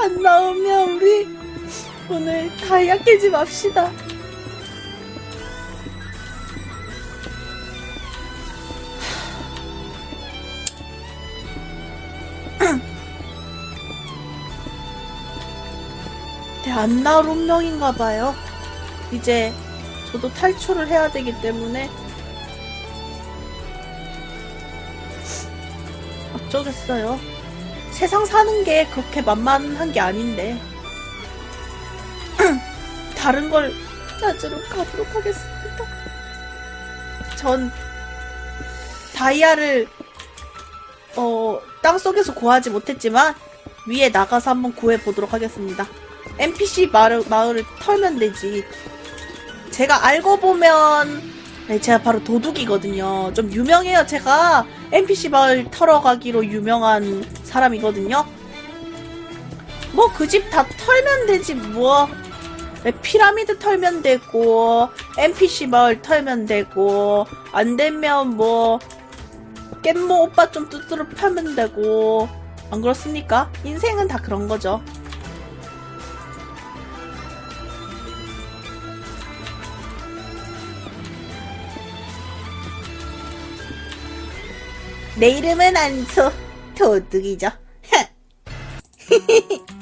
안 나오면 우리 오늘 다이아 깨지 맙시다. 네, 안 나올 운명인가 봐요. 이제 저도 탈출을 해야 되기 때문에 어쩌겠어요. 세상 사는 게 그렇게 만만한 게 아닌데. 다른 걸 찾으러 가도록 하겠습니다. 전 다이아를 어, 땅속에서 구하지 못했지만 위에 나가서 한번 구해 보도록 하겠습니다. NPC 마을, 마을을 털면 되지. 제가 알고 보면 네, 제가 바로 도둑이거든요. 좀 유명해요. 제가 NPC 마을 털어 가기로 유명한 사람이거든요. 뭐 그 집 다 털면 되지 뭐. 네, 피라미드 털면 되고 NPC 마을 털면 되고 안 되면 뭐 깻모 오빠 좀 뚜뚜루 펴면 되고 안 그렇습니까? 인생은 다 그런 거죠. 내 이름은 안소 도둑이죠.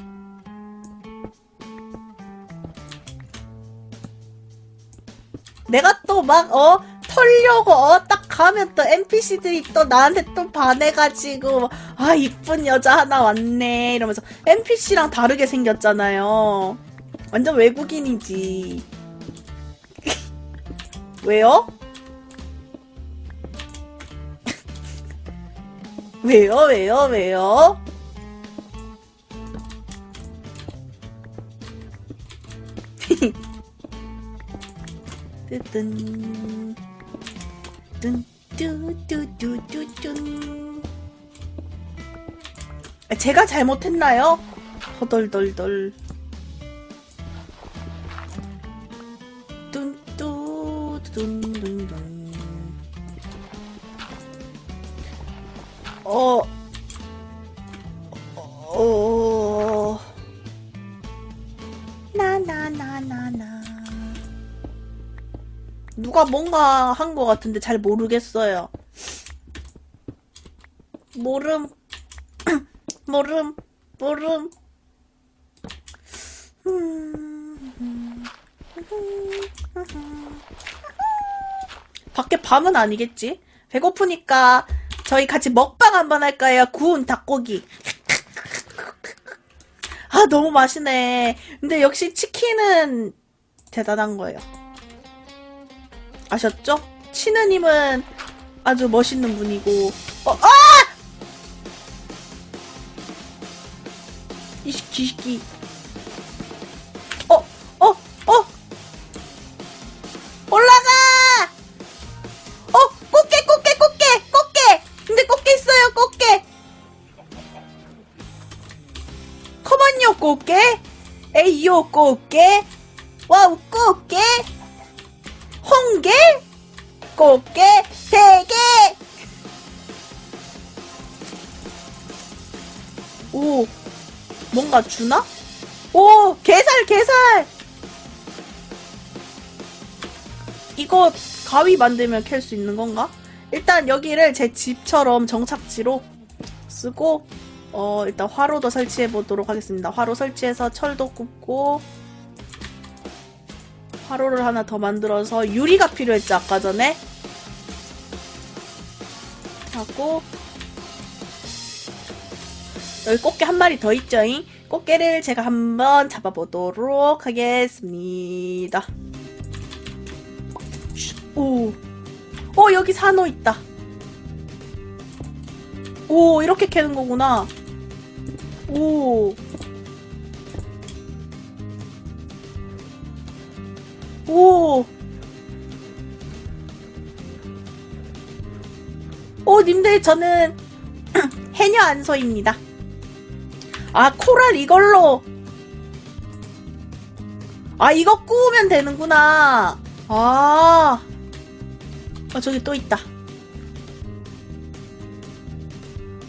내가 또 막, 어, 털려고, 어, 딱 가면 또 NPC들이 또 나한테 또 반해가지고, 아, 이쁜 여자 하나 왔네. 이러면서 NPC랑 다르게 생겼잖아요. 완전 외국인이지. 왜요? 왜요, 왜요, 왜요? 뜨뜬 뜬뚜뚜뚜뚜뚠 아, 제가 잘못했나요? 허덜덜덜. 뚠뚜뚜둔둔 어, 어, 나나나나나. 누가 뭔가 한 것 같은데 잘 모르겠어요. 모름, 모름, 모름. 음. 밖에 밤은 아니겠지? 배고프니까 저희 같이 먹방 한번 할까요? 구운 닭고기. 아, 너무 맛있네. 근데 역시 치킨은 대단한 거예요. 아셨죠? 치느님은 아주 멋있는 분이고, 어, 아! 이 새끼, 이 새끼. 에이요, 꽃게! 와우, 꽃게! 홍게! 꽃게! 세 개! 오, 뭔가 주나? 오, 게살, 게살! 이거 가위 만들면 캘 수 있는 건가? 일단 여기를 제 집처럼 정착지로 쓰고 어 일단 화로도 설치해 보도록 하겠습니다. 화로 설치해서 철도 굽고 화로를 하나 더 만들어서 유리가 필요했죠 아까 전에 하고 여기 꽃게 한 마리 더 있죠잉? 꽃게를 제가 한번 잡아보도록 하겠습니다. 오. 어, 여기 산호 있다. 오, 이렇게 캐는 거구나. 오. 오. 오, 님들, 저는 해녀 안서입니다. 아, 코랄 이걸로. 아, 이거 구우면 되는구나. 아. 아, 저기 또 있다.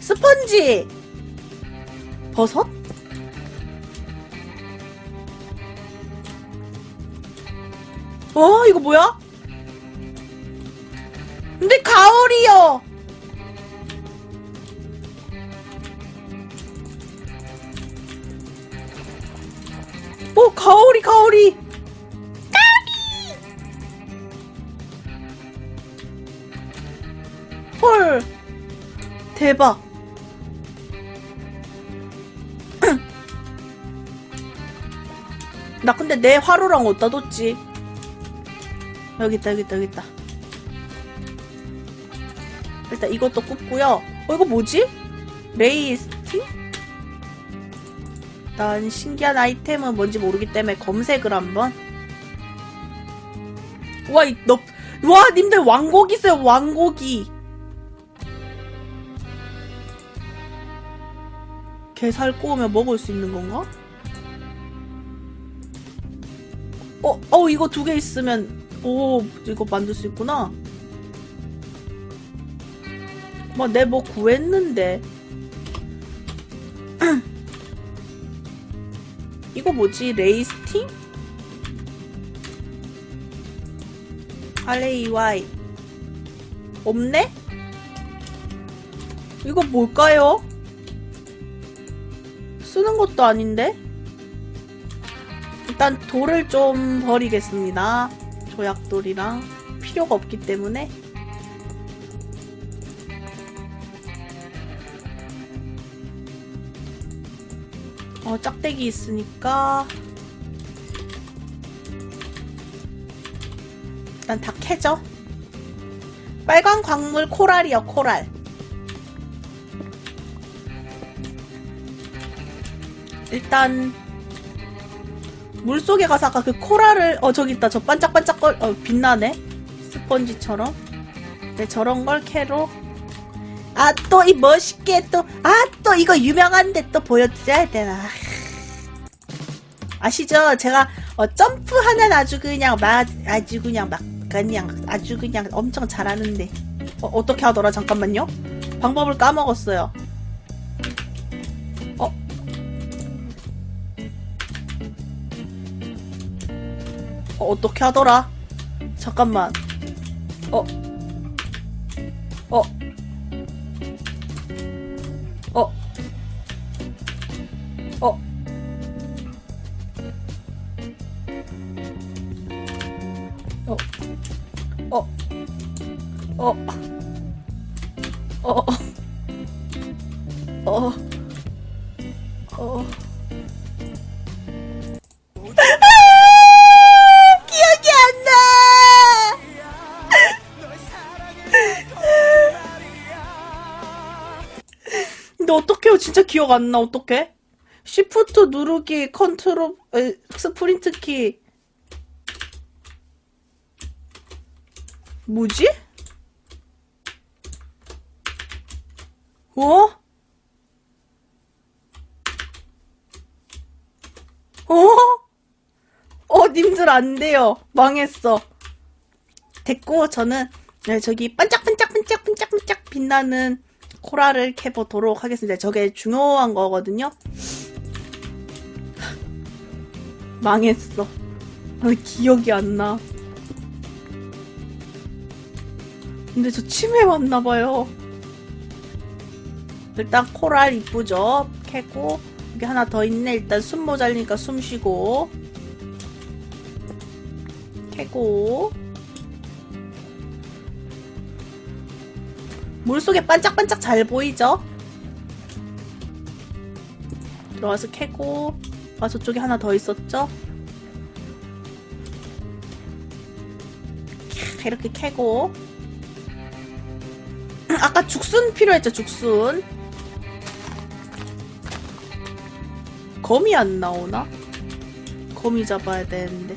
스펀지. 버섯? 와, 이거 뭐야? 근데 가을이요. 오, 가오리, 가오리. 까비. 헐. 대박. 나 근데 내 화로랑 어디다 뒀지? 여기 있다, 여기 있다, 여기 있다. 일단 이것도 굽고요. 어, 이거 뭐지? 레이스팅? 일단 신기한 아이템은 뭔지 모르기 때문에 검색을 한번. 와, 이, 너, 와, 님들 왕고기 있어요, 왕고기. 게살 구우면 먹을 수 있는 건가? 어, 어, 이거 두 개 있으면, 오, 이거 만들 수 있구나. 뭐 구했는데. 이거 뭐지? 레이스팅? RAY. 없네? 이거 뭘까요? 쓰는 것도 아닌데? 일단 돌을 좀 버리겠습니다. 조약돌이랑 필요가 없기 때문에. 어, 짝대기 있으니까. 일단 다 캐죠. 빨간 광물 코랄이요, 코랄. 일단 물속에 가서 아까 그 코랄을 어 저기 있다. 저 반짝반짝걸 어 빛나네? 스펀지처럼? 네 저런 걸 캐로. 아 또 이 멋있게 또 아 또 이거 유명한데 또 보여드려야 되나. 아시죠? 제가 어 점프 하는 아주 그냥 막 아주 그냥 막 그냥 아주 그냥 엄청 잘하는데. 어, 어떻게 하더라? 잠깐만요. 방법을 까먹었어요 어, 어떻게 하더라? 잠깐만. 어. 어. 어. 어. 어. 어. 어. 어. 어. 어. 기 진짜 기억 안 나. 어떡해? 시프트 누르기, 컨트롤, 에, 스프린트 키. 뭐지? 어? 어? 어, 님들 안 돼요. 망했어. 됐고, 저는, 네, 저기, 반짝반짝반짝반짝반짝 빛나는 코랄을 캐보도록 하겠습니다. 저게 중요한 거거든요. 망했어. 아, 기억이 안 나. 근데 저 치매 왔나봐요. 일단 코랄 이쁘죠? 캐고, 여기 하나 더 있네. 일단 숨 모자리니까 숨 쉬고. 캐고 물속에 반짝반짝 잘 보이죠? 들어와서 캐고 아 저쪽에 하나 더 있었죠? 캬, 이렇게 캐고 아까 죽순 필요했죠 죽순 거미 안 나오나? 거미 잡아야 되는데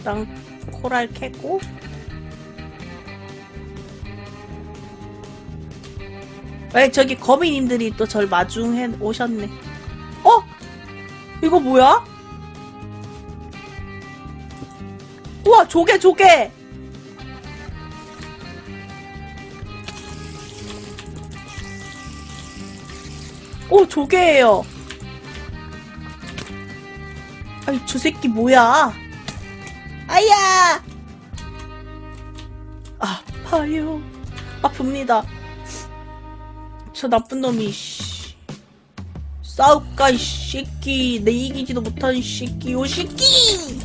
일단 코랄 캐고 왜 저기 거미님들이 또 절 마중해 오셨네. 어? 이거 뭐야? 우와 조개 조개. 오 조개예요. 아이 저 새끼 뭐야? 아야! 아파요. 아픕니다. 저 나쁜 놈이 씨. 싸울까 이 새끼. 내 이기지도 못한 이 새끼. 요 새끼!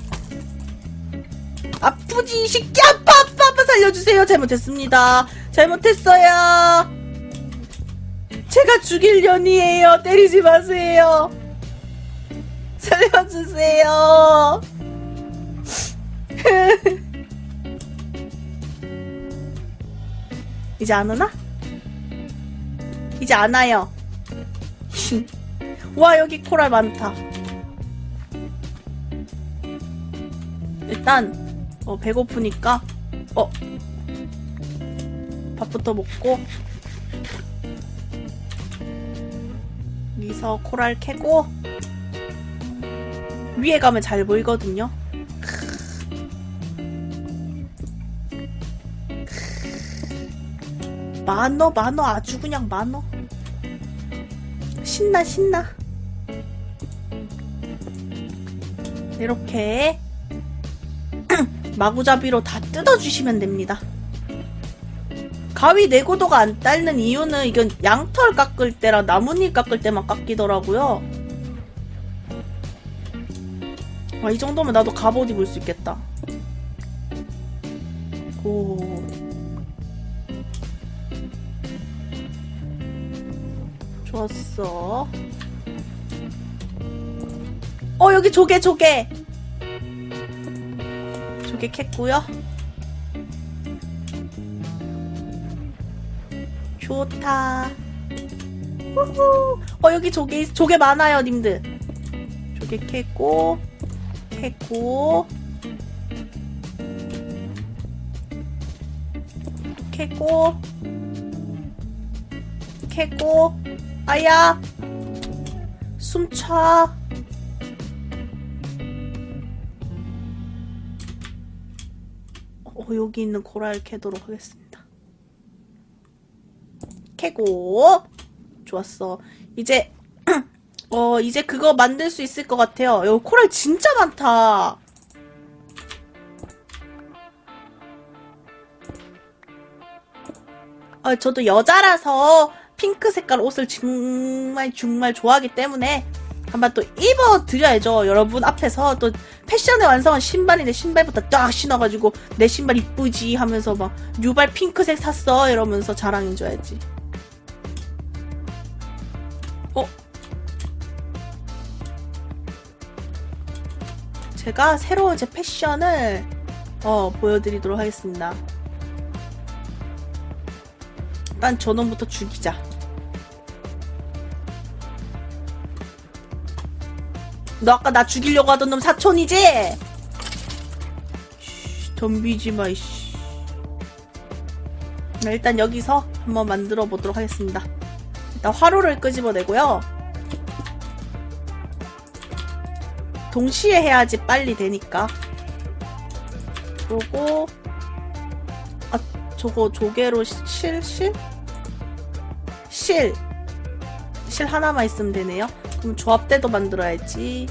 아프지 이 새끼. 아파 아파 아파. 살려주세요. 잘못했습니다. 잘못했어요. 제가 죽일 년이에요. 때리지 마세요. 살려주세요 이제 안 오나? 이제 안 와요. 와, 여기 코랄 많다. 일단, 어, 배고프니까, 어, 밥부터 먹고, 여기서 코랄 캐고, 위에 가면 잘 보이거든요. 만어, 만어, 아주 그냥 만어. 신나, 신나. 이렇게 마구잡이로 다 뜯어주시면 됩니다. 가위 내고도가 안 닳는 이유는 이건 양털 깎을 때랑 나뭇잎 깎을 때만 깎이더라고요. 아, 이 정도면 나도 갑옷 입을 수 있겠다. 오. 좋았어. 어, 여기 조개, 조개! 조개 캤고요 좋다. 우후. 어, 여기 조개, 있- 조개 많아요, 님들. 조개 캤고, 캤고, 캤고, 캤고, 아야! 숨차. 어, 여기 있는 코랄 캐도록 하겠습니다. 캐고. 좋았어. 이제, 어, 이제 그거 만들 수 있을 것 같아요. 여기 코랄 진짜 많다. 아, 저도 여자라서 핑크 색깔 옷을 정말 정말 좋아하기 때문에 한번 또 입어드려야죠. 여러분 앞에서 또 패션의 완성한 신발인데 신발부터 딱 신어가지고 내 신발 이쁘지 하면서 막 뉴발 핑크색 샀어 이러면서 자랑해줘야지. 어? 제가 새로운 제 패션을 어, 보여드리도록 하겠습니다. 일단 저놈부터 죽이자. 너 아까 나 죽이려고 하던 놈 사촌이지? 씨, 덤비지 마, 이씨. 네, 일단 여기서 한번 만들어 보도록 하겠습니다. 일단 화로를 끄집어내고요. 동시에 해야지 빨리 되니까. 그러고, 아, 저거 조개로 시- 실, 실? 실. 실 하나만 있으면 되네요. 그럼 조합대도 만들어야지.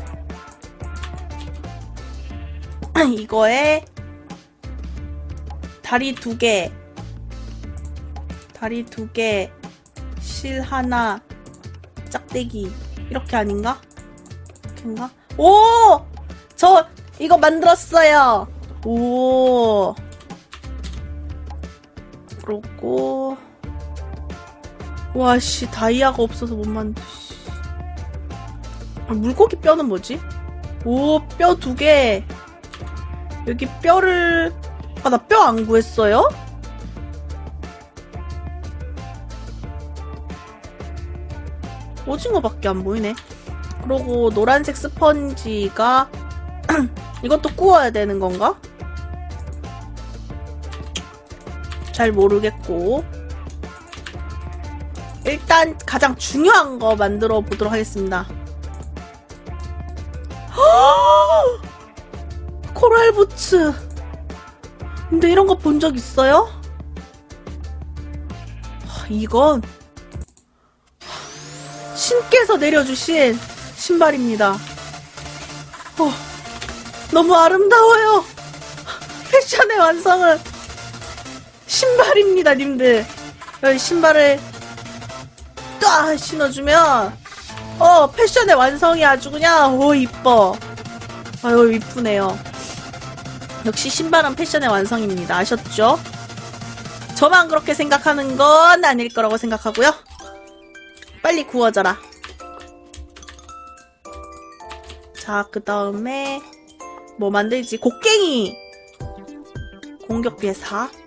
이거에 다리 두 개, 다리 두 개, 실 하나, 짝대기 이렇게 아닌가? 이렇게인가? 오! 저 이거 만들었어요. 오. 그러고 와씨 다이아가 없어서 못. 씨. 아, 물고기 뼈는 뭐지? 오 뼈 두 개. 여기 뼈를 아 나 뼈 안 구했어요? 오징어밖에 안 보이네. 그러고 노란색 스펀지가 이것도 구워야 되는 건가? 잘 모르겠고. 일단 가장 중요한 거 만들어 보도록 하겠습니다. 코랄 부츠. 근데 이런 거 본 적 있어요? 하, 이건 신께서 내려주신 신발입니다. 어, 너무 아름다워요. 패션의 완성은 신발입니다, 님들. 여기 신발을 딱 신어주면 어 패션의 완성이 아주 그냥 오 이뻐. 아유 이쁘네요. 역시 신발은 패션의 완성입니다. 아셨죠? 저만 그렇게 생각하는 건 아닐 거라고 생각하고요. 빨리 구워져라. 자, 그 다음에 뭐 만들지? 곡괭이! 공격비에 4.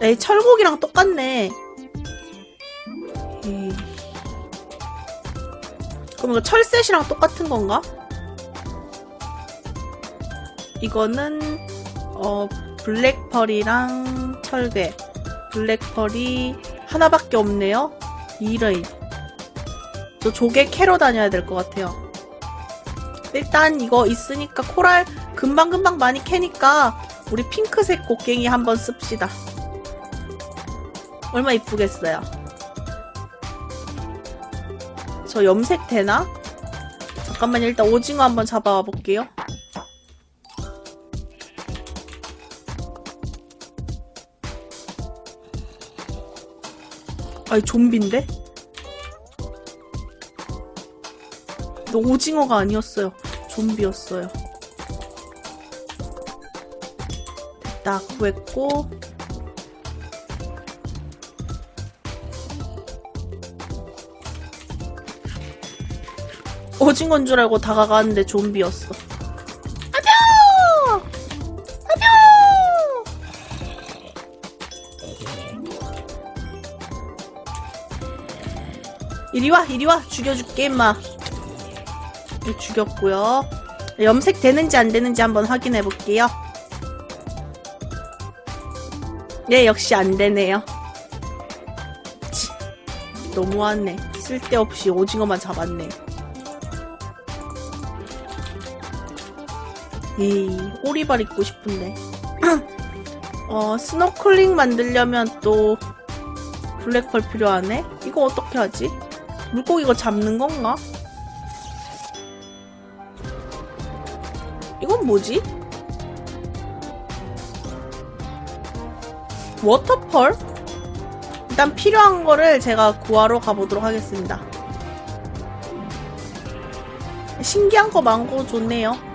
에이, 철곡이랑 똑같네. 그럼 이거 철셋이랑 똑같은 건가? 이거는 어 블랙펄이랑 철괴. 블랙펄이 하나밖에 없네요. 이런 저 조개 캐러 다녀야 될 것 같아요. 일단 이거 있으니까 코랄 금방금방 많이 캐니까 우리 핑크색 곡괭이 한번 씁시다 얼마 이쁘겠어요 저 염색 되나? 잠깐만 일단 오징어 한번 잡아와 볼게요 아니 좀비인데? 너 오징어가 아니었어요. 좀비였어요. 됐다 구했고 오징어인 줄 알고 다가가는데 좀비였어. 아뇨! 아뇨! 이리 와, 이리 와. 죽여줄게, 임마. 이 죽였고요. 염색 되는지 안 되는지 한번 확인해 볼게요. 네, 역시 안 되네요. 치, 너무하네. 쓸데없이 오징어만 잡았네. 이 오리발 입고 싶은데. 어, 스노클링 만들려면 또 블랙펄 필요하네? 이거 어떻게 하지? 물고기 이거 잡는 건가? 이건 뭐지? 워터펄? 일단 필요한 거를 제가 구하러 가보도록 하겠습니다. 신기한 거 많고 좋네요.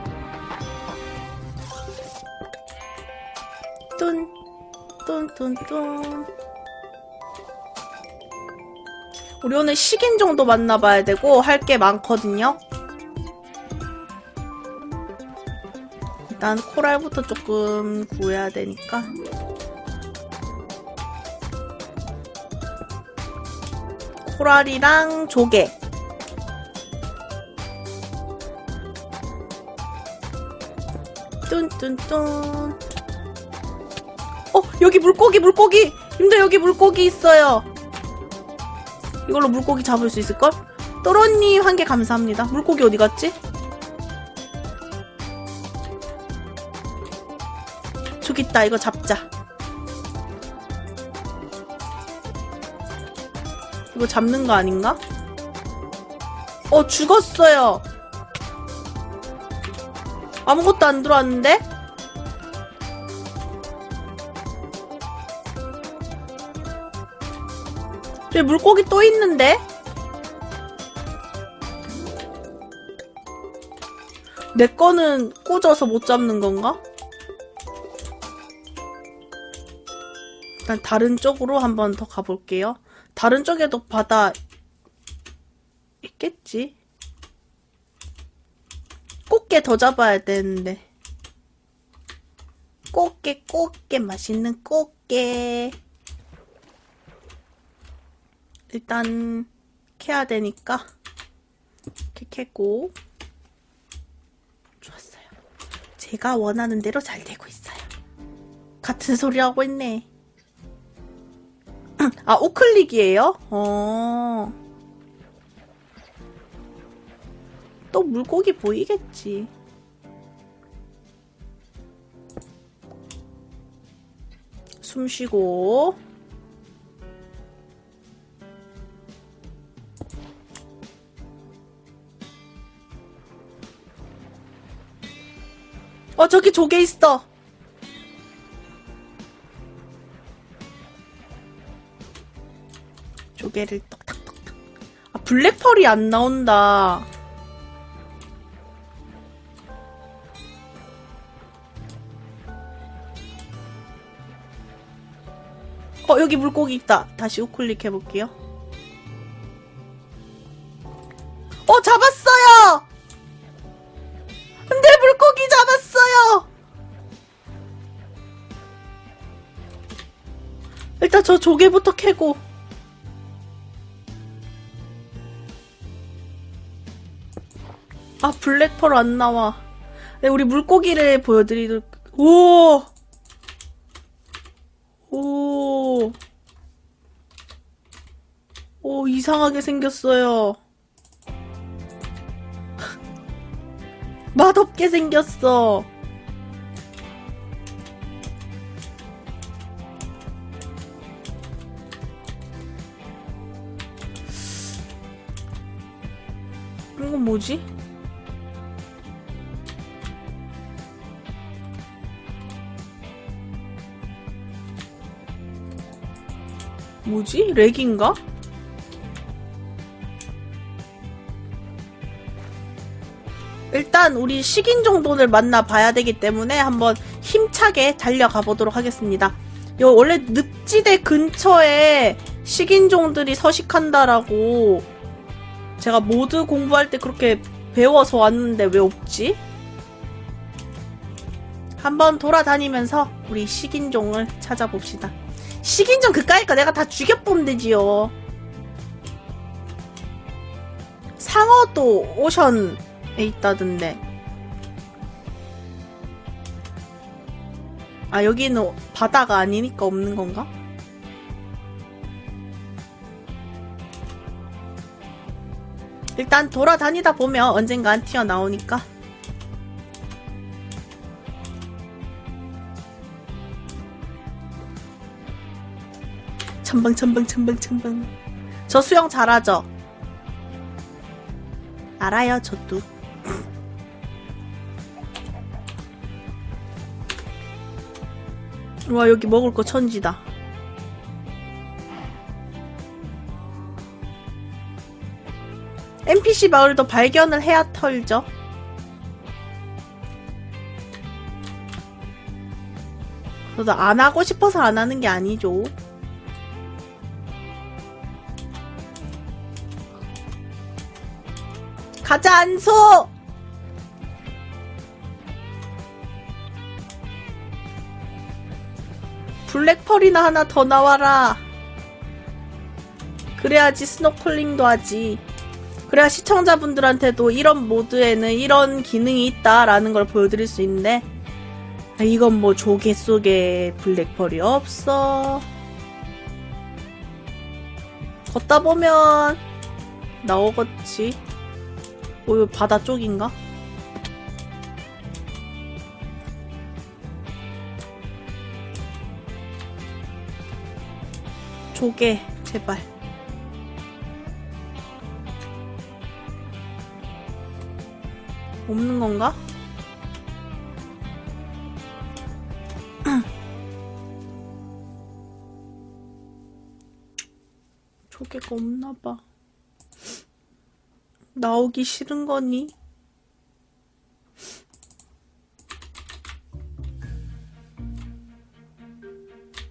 뚠, 뚠, 뚠, 뚠. 우리 오늘 식인 정도 만나봐야 되고 할 게 많거든요. 일단 코랄부터 조금 구해야 되니까. 코랄이랑 조개. 뚠뚠뚠. 어, 여기 물고기, 물고기! 님들 여기 물고기 있어요. 이걸로 물고기 잡을 수 있을걸? 또로님 한 개 감사합니다. 물고기 어디 갔지? 저기 있다. 이거 잡자. 이거 잡는 거 아닌가? 어, 죽었어요. 아무것도 안 들어왔는데? 저 물고기 또 있는데? 내 거는 꽂아서 못 잡는 건가? 일단 다른 쪽으로 한번 더 가볼게요. 다른 쪽에도 바다 있겠지? 꽃게 더 잡아야 되는데. 꽃게, 꽃게, 맛있는 꽃게. 일단 캐야 되니까 이렇게 캐고 좋았어요. 제가 원하는 대로 잘 되고 있어요. 같은 소리 하고 있네. 아, 우클릭이에요? 어. 또 물고기 보이겠지. 숨 쉬고. 어, 저기 조개 있어. 조개를 똑딱똑딱. 아, 블랙펄이 안 나온다. 어, 여기 물고기 있다. 다시 우클릭 해볼게요. 저 조개부터 캐고. 아, 블랙펄 안 나와. 네, 우리 물고기를 보여드리도록. 오! 오. 오, 이상하게 생겼어요. 맛없게 생겼어. 뭐지? 뭐지? 렉인가? 일단 우리 식인종돈을 만나 봐야 되기 때문에 한번 힘차게 달려가 보도록 하겠습니다. 요 원래 늪지대 근처에 식인종들이 서식한다라고 제가 모드 공부할 때 그렇게 배워서 왔는데 왜 없지? 한번 돌아다니면서 우리 식인종을 찾아봅시다. 식인종 그까이까 내가 다 죽여보면 되지요. 상어도 오션에 있다던데. 아, 여기는 바다가 아니니까 없는 건가? 일단 돌아다니다 보면 언젠간 튀어나오니까. 첨벙 첨벙 첨벙 첨벙 저 수영 잘하죠? 알아요 저도 와 여기 먹을 거 천지다 NPC 마을도 발견을 해야 털죠? 저도 안 하고 싶어서 안 하는 게 아니죠. 가자 안소 블랙펄이나 하나 더 나와라. 그래야지 스노클링도 하지 그래야 시청자분들한테도 이런 모드에는 이런 기능이 있다라는 걸 보여드릴 수 있는데 아, 이건 뭐 조개 속에 블랙펄이 없어 걷다 보면 나오겠지 어, 이거 바다 쪽인가? 조개, 제발. 없는 건가? 조개가 없나봐. 나오기 싫은 거니?